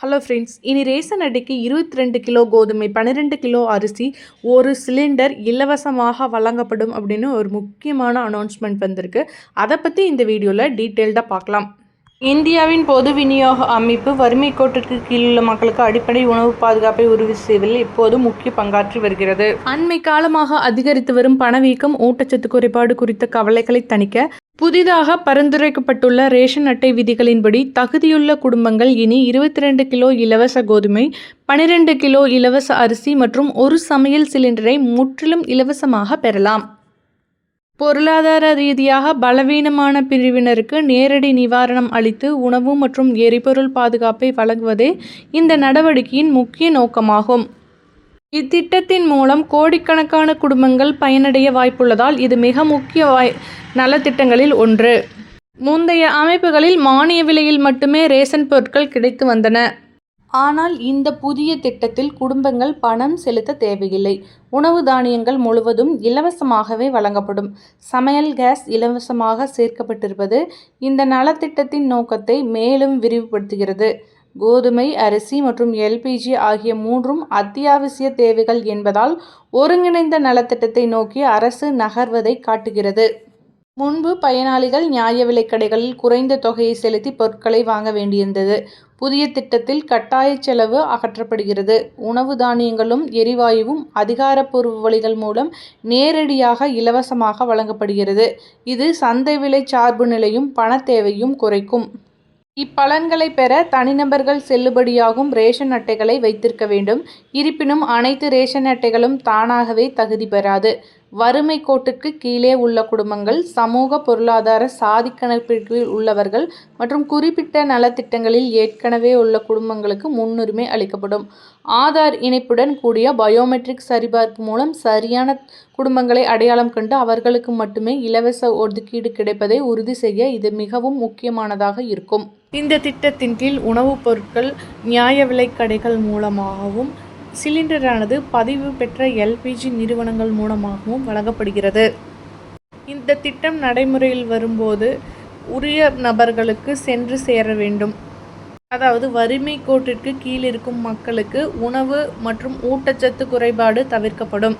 Hello friends இனி ration அடிக்கு இருபத்தி ரெண்டு கிலோ கோதுமை பன்னிரெண்டு கிலோ அரிசி ஒரு சிலிண்டர் இலவசமாக வழங்கப்படும் அப்படின்னு ஒரு முக்கியமான அனௌன்ஸ்மெண்ட் வந்திருக்கு. அதை பற்றி இந்த வீடியோவில் டீட்டெயில்டாக பார்க்கலாம். இந்தியாவின் பொது விநியோக அமைப்பு வறுமை கோட்டிற்கு கீழுள்ள மக்களுக்கு அடிப்படை உணவு பாதுகாப்பை உறுதி செய்வதில் இப்போது முக்கிய பங்காற்றி வருகிறது. அண்மை காலமாக அதிகரித்து வரும் பணவீக்கம் ஊட்டச்சத்து குறைபாடு குறித்த கவலைகளை தணிக்க புதிதாக பரிந்துரைக்கப்பட்டுள்ள ரேஷன் அட்டை விதிகளின்படி தகுதியுள்ள குடும்பங்கள் இனி இருபத்தி ரெண்டு கிலோ இலவச கோதுமை பனிரெண்டு கிலோ இலவச அரிசி மற்றும் ஒரு சமையல் சிலிண்டரை முற்றிலும் இலவசமாக பெறலாம். பொருளாதார ரீதியாக பலவீனமான பிரிவினருக்கு நேரடி நிவாரணம் அளித்து உணவு மற்றும் எரிபொருள் பாதுகாப்பை வழங்குவதே இந்த நடவடிக்கையின் முக்கிய நோக்கமாகும். இத்திட்டத்தின் மூலம் கோடிக்கணக்கான குடும்பங்கள் பயனடைய வாய்ப்புள்ளதால் இது மிக முக்கிய வாய் நலத்திட்டங்களில் ஒன்று. முந்தைய அமைப்புகளில் மானிய விலையில் மட்டுமே ரேஷன் பொருட்கள் கிடைத்து வந்தன. ஆனால் இந்த புதிய திட்டத்தில் குடும்பங்கள் பணம் செலுத்த தேவையில்லை. உணவு தானியங்கள் முழுவதும் இலவசமாகவே வழங்கப்படும். சமையல் கேஸ் இலவசமாக சேர்க்கப்பட்டிருப்பது இந்த நலத்திட்டத்தின் நோக்கத்தை மேலும் விரிவுபடுத்துகிறது. கோதுமை அரிசி மற்றும் எல்பிஜி ஆகிய மூன்றும் அத்தியாவசிய தேவைகள் என்பதால் ஒருங்கிணைந்த நலத்திட்டத்தை நோக்கி அரசு நகர்வதை காட்டுகிறது. முன்பு பயனாளிகள் நியாய விலைக் கடைகளில் குறைந்த தொகையை செலுத்தி பொருட்களை வாங்க வேண்டியிருந்தது. புதிய திட்டத்தில் கட்டாய செலவு அகற்றப்படுகிறது. உணவு தானியங்களும் எரிவாயுவும் அதிகாரப்பூர்வ வழிகள் மூலம் நேரடியாக இலவசமாக வழங்கப்படுகிறது. இது சந்தை விலை சார்பு நிலையும் பண தேவையும் குறைக்கும். இப்பலன்களை பெற தனிநபர்கள் செல்லுபடியாகும் ரேஷன் அட்டைகளை வைத்திருக்க வேண்டும். இருப்பினும் அனைத்து ரேஷன் அட்டைகளும் தானாகவே தகுதி பெறாது. வறுமை கோட்டுக்கு கீழே உள்ள குடும்பங்கள் சமூக பொருளாதார சாதி உள்ளவர்கள் மற்றும் குறிப்பிட்ட நலத்திட்டங்களில் ஏற்கனவே உள்ள குடும்பங்களுக்கு முன்னுரிமை அளிக்கப்படும். ஆதார் இணைப்புடன் கூடிய பயோமெட்ரிக் சரிபார்ப்பு மூலம் சரியான குடும்பங்களை அடையாளம் கண்டு அவர்களுக்கு மட்டுமே இலவச ஒதுக்கீடு கிடைப்பதை உறுதி செய்ய இது மிகவும் முக்கியமானதாக இருக்கும். இந்த திட்டத்தின் கீழ் உணவுப் பொருட்கள் நியாய விலைக் கடைகள் மூலமாகவும் சிலிண்டரானது பதிவு பெற்ற எல்பிஜி நிறுவனங்கள் மூலமாகவும் வழங்கப்படுகிறது. இந்த திட்டம் நடைமுறையில் வரும்போது உரிய நபர்களுக்கு சென்று சேர வேண்டும். அதாவது வறுமை கோட்டிற்கு கீழ் இருக்கும் மக்களுக்கு உணவு மற்றும் ஊட்டச்சத்து குறைபாடு தவிர்க்கப்படும்.